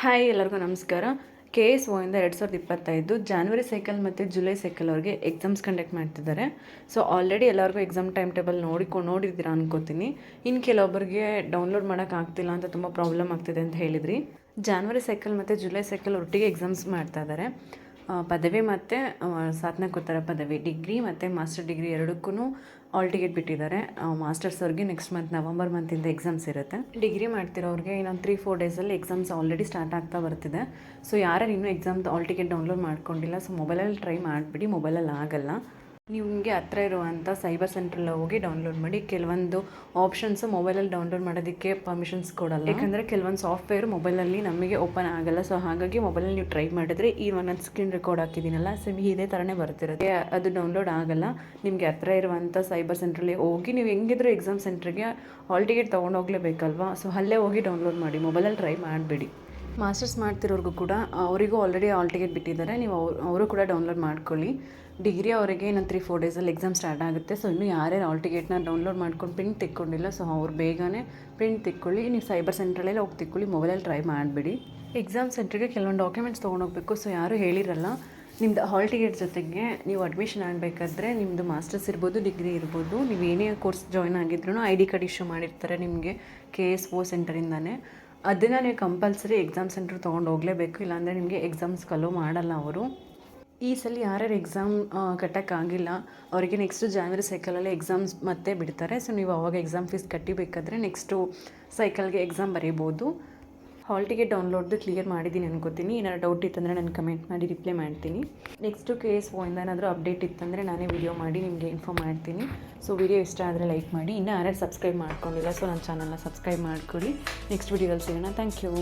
Hi ಎಲ್ಲರಿಗೂ ನಮಸ್ಕಾರ. K S ಒಯಿಂದ ಎರಡು ಸಾವಿರದ ಇಪ್ಪತ್ತೈದು ಜಾನ್ವರಿ ಸೈಕಲ್ ಮತ್ತು ಜುಲೈ ಸೈಕಲ್ ಅವ್ರಿಗೆ ಎಕ್ಸಾಮ್ಸ್ ಕಂಡಕ್ಟ್ ಮಾಡ್ತಿದ್ದಾರೆ. ಸೊ ಆಲ್ರೆಡಿ ಎಲ್ಲರಿಗೂ ಎಕ್ಸಾಮ್ ಟೈಮ್ ಟೇಬಲ್ ನೋಡಿಕೊಂಡು ನೋಡಿದ್ದೀರಾ ಅನ್ಕೋತೀನಿ. ಇನ್ನು ಕೆಲವೊಬ್ಬರಿಗೆ ಡೌನ್ಲೋಡ್ ಮಾಡೋಕ್ಕಾಗ್ತಿಲ್ಲ ಅಂತ ತುಂಬ ಪ್ರಾಬ್ಲಮ್ ಆಗ್ತಿದೆ ಅಂತ ಹೇಳಿದ್ರಿ. ಜಾನ್ವರಿ ಸೈಕಲ್ ಮತ್ತು ಜುಲೈ ಸೈಕಲ್ ಒಟ್ಟಿಗೆ ಎಕ್ಸಾಮ್ಸ್ ಮಾಡ್ತಾ ಇದ್ದಾರೆ. ಪದವಿ ಮತ್ತು ಸ್ನಾತಕೋತ್ತರ ಪದವಿ, ಡಿಗ್ರಿ ಮತ್ತು ಮಾಸ್ಟರ್ ಡಿಗ್ರಿ ಎರಡಕ್ಕೂ ಆಲ್ ಟಿಕೆಟ್ ಬಿಟ್ಟಿದ್ದಾರೆ. ಮಾಸ್ಟರ್ಸ್ ಅವ್ರಿಗೆ ನೆಕ್ಸ್ಟ್ ಮಂತ್ ನವಂಬರ್ ಮಂತಿಂದ ಎಕ್ಸಾಮ್ಸ್ ಇರುತ್ತೆ. ಡಿಗ್ರಿ ಮಾಡ್ತಿರೋರಿಗೆ ಇನ್ನೊಂದು ತ್ರೀ ಫೋರ್ ಡೇಸಲ್ಲಿ ಎಕ್ಸಾಮ್ಸ್ ಆಲ್ರೆಡಿ ಸ್ಟಾರ್ಟ್ ಆಗ್ತಾ ಬರ್ತಿದೆ. ಸೊ ಯಾರು ಇನ್ನೂ ಎಕ್ಸಾಮ್ ಆಲ್ ಟಿಕೆಟ್ ಡೌನ್ಲೋಡ್ ಮಾಡ್ಕೊಂಡಿಲ್ಲ. ಸೊ ಮೊಬೈಲಲ್ಲಿ ಟ್ರೈ ಮಾಡಿಬಿಡಿ. ಮೊಬೈಲಲ್ಲಿ ಆಗಲ್ಲ. ನಿಮಗೆ ಹತ್ರ ಇರುವಂಥ ಸೈಬರ್ ಸೆಂಟ್ರಲ್ಲಿ ಹೋಗಿ ಡೌನ್ಲೋಡ್ ಮಾಡಿ, ಕೆಲವೊಂದು ಆಪ್ಷನ್ಸು ಮೊಬೈಲಲ್ಲಿ ಡೌನ್ಲೋಡ್ ಮಾಡೋದಕ್ಕೆ ಪರ್ಮಿಷನ್ಸ್ ಕೊಡಲ್ಲ. ಯಾಕಂದರೆ ಕೆಲವೊಂದು ಸಾಫ್ಟ್ವೇರ್ ಮೊಬೈಲಲ್ಲಿ ನಮಗೆ ಓಪನ್ ಆಗಲ್ಲ. ಸೊ ಹಾಗಾಗಿ ಮೊಬೈಲಲ್ಲಿ ನೀವು ಟ್ರೈ ಮಾಡಿದ್ರೆ ಈ ಒಂದೊಂದು ಸ್ಕ್ರೀನ್ ರೆಕಾರ್ಡ್ ಹಾಕಿದ್ದೀನಲ್ಲ ಸಿಮ್ ಇದೇ ಥರನೇ ಬರ್ತಿರುತ್ತೆ. ಅದು ಡೌನ್ಲೋಡ್ ಆಗಲ್ಲ. ನಿಮಗೆ ಹತ್ರ ಇರುವಂಥ ಸೈಬರ್ ಸೆಂಟ್ರಲ್ಲಿ ಹೋಗಿ, ನೀವು ಹೆಂಗಿದ್ರು ಎಕ್ಸಾಮ್ ಸೆಂಟ್ರಿಗೆ ಹಾಲ್ ಟಿಕೆಟ್ ತೊಗೊಂಡೋಗ್ಲೇಬೇಕಲ್ವಾ? ಸೊ ಅಲ್ಲೇ ಹೋಗಿ ಡೌನ್ಲೋಡ್ ಮಾಡಿ ಮೊಬೈಲಲ್ಲಿ ಟ್ರೈ ಮಾಡಬೇಡಿ. ಮಾಸ್ಟರ್ಸ್ ಮಾಡ್ತಿರೋರಿಗೂ ಕೂಡ ಅವರಿಗೂ ಆಲ್ರೆಡಿ ಆಲ್ ಟಿಕೆಟ್ ಬಿಟ್ಟಿದ್ದಾರೆ. ನೀವು ಅವ್ರು ಕೂಡ ಡೌನ್ಲೋಡ್ ಮಾಡ್ಕೊಳ್ಳಿ. ಡಿಗ್ರಿ ಅವರಿಗೆ ಇನ್ನೊಂದು ತ್ರೀ ಫೋರ್ ಡೇಸಲ್ಲಿ ಎಕ್ಸಾಮ್ ಸ್ಟಾರ್ಟ್ ಆಗುತ್ತೆ. ಸೊ ಇನ್ನೂ ಯಾರ್ಯಾರು ಆಲ್ ಟಿಕೆಟ್ನ ಡೌನ್ಲೋಡ್ ಮಾಡ್ಕೊಂಡು ಪ್ರಿಂಟ್ ತೆಕ್ಕೊಂಡಿಲ್ಲ ಸೊ ಅವ್ರು ಬೇಗನೆ ಪ್ರಿಂಟ್ ತಿಕ್ಕೊಳ್ಳಿ. ನೀವು ಸೈಬರ್ ಸೆಂಟ್ರಲ್ಲೇ ಹೋಗಿ ತಿಕ್ಕೊಳ್ಳಿ ಮೊಬೈಲಲ್ಲಿ ಟ್ರೈ ಮಾಡಿಬಿಡಿ. ಎಕ್ಸಾಮ್ ಸೆಂಟ್ರಿಗೆ ಕೆಲವೊಂದು ಡಾಕ್ಯುಮೆಂಟ್ಸ್ ತೊಗೊಂಡೋಗ್ಬೇಕು ಸೊ ಯಾರೂ ಹೇಳಿರಲ್ಲ, ನಿಮ್ದು ಹಾಲ್ ಟಿಕೆಟ್ ಜೊತೆಗೆ ನೀವು ಅಡ್ಮಿಷನ್ ಆಗಬೇಕಾದ್ರೆ ನಿಮ್ಮದು ಮಾಸ್ಟರ್ಸ್ ಇರ್ಬೋದು ಡಿಗ್ರಿ ಇರ್ಬೋದು. ನೀವು ಏನೇ ಕೋರ್ಸ್ ಜಾಯ್ನ್ ಆಗಿದ್ರು ಐ ಡಿ ಕಾರ್ಡ್ ಇಶ್ಯೂ ಮಾಡಿರ್ತಾರೆ ನಿಮಗೆ ಕೆ ಎಸ್ ಒ ಸೆಂಟರಿಂದನೇ ಅದನ್ನು ನೀವು ಕಂಪಲ್ಸರಿ ಎಕ್ಸಾಮ್ ಸೆಂಟ್ರ್ ತೊಗೊಂಡು ಹೋಗಲೇಬೇಕು, ಇಲ್ಲಾಂದರೆ ನಿಮಗೆ ಎಕ್ಸಾಮ್ಸ್ ಕಲೋ ಮಾಡಲ್ಲ ಅವರು. ಈ ಸಲ ಯಾರ್ಯಾರು ಎಕ್ಸಾಮ್ ಕಟ್ಟೋಕ್ಕಾಗಿಲ್ಲ, ಅವರಿಗೆ ನೆಕ್ಸ್ಟು ಜಾನ್ವರಿ ಸೈಕಲಲ್ಲಿ ಎಕ್ಸಾಮ್ಸ್ ಮತ್ತೆ ಬಿಡ್ತಾರೆ. ಸೊ ನೀವು ಅವಾಗ ಎಕ್ಸಾಮ್ ಫೀಸ್ ಕಟ್ಟಿಬೇಕಾದ್ರೆ ನೆಕ್ಸ್ಟು ಸೈಕಲ್ಗೆ ಎಕ್ಸಾಮ್ ಬರೀಬೋದು. ಹಾಲ್ ಟಿಕೆಟ್ ಡೌನ್ಲೋಡ್ದು ಕ್ಲಿಯರ್ ಮಾಡಿದ್ದೀನಿ ಅನ್ಕೋತೀನಿ. ಏನಾದ್ರು ಡೌಟ್ ಇತ್ತಂದರೆ ನಾನು ಕಮೆಂಟ್ ಮಾಡಿ ರಿಪ್ಲೈ ಮಾಡ್ತೀನಿ. ನೆಕ್ಸ್ಟು ಕೆ ಎಸ್ ಓಯಿಂದ ಏನಾದರೂ ಅಪ್ಡೇಟ್ ಇತ್ತಂದರೆ ನಾನೇ ವಿಡಿಯೋ ಮಾಡಿ ನಿಮಗೆ ಇನ್ಫಾರ್ಮ್ ಮಾಡ್ತೀನಿ. ಸೊ ವಿಡಿಯೋ ಇಷ್ಟ ಆದರೆ ಲೈಕ್ ಮಾಡಿ. ಇನ್ನೂ ಯಾರ್ಯಾರು ಸಬ್ಸ್ಕ್ರೈಬ್ ಮಾಡ್ಕೊಂಡಿಲ್ಲ ಸೊ ನನ್ನ ಚಾನಲ್ನ ಸಬ್ಸ್ಕ್ರೈಬ್ ಮಾಡ್ಕೊಳ್ಳಿ ನೆಕ್ಸ್ಟ್ ವಿಡಿಯೋದಲ್ಲಿ ಸಿಗೋಣ. Thank you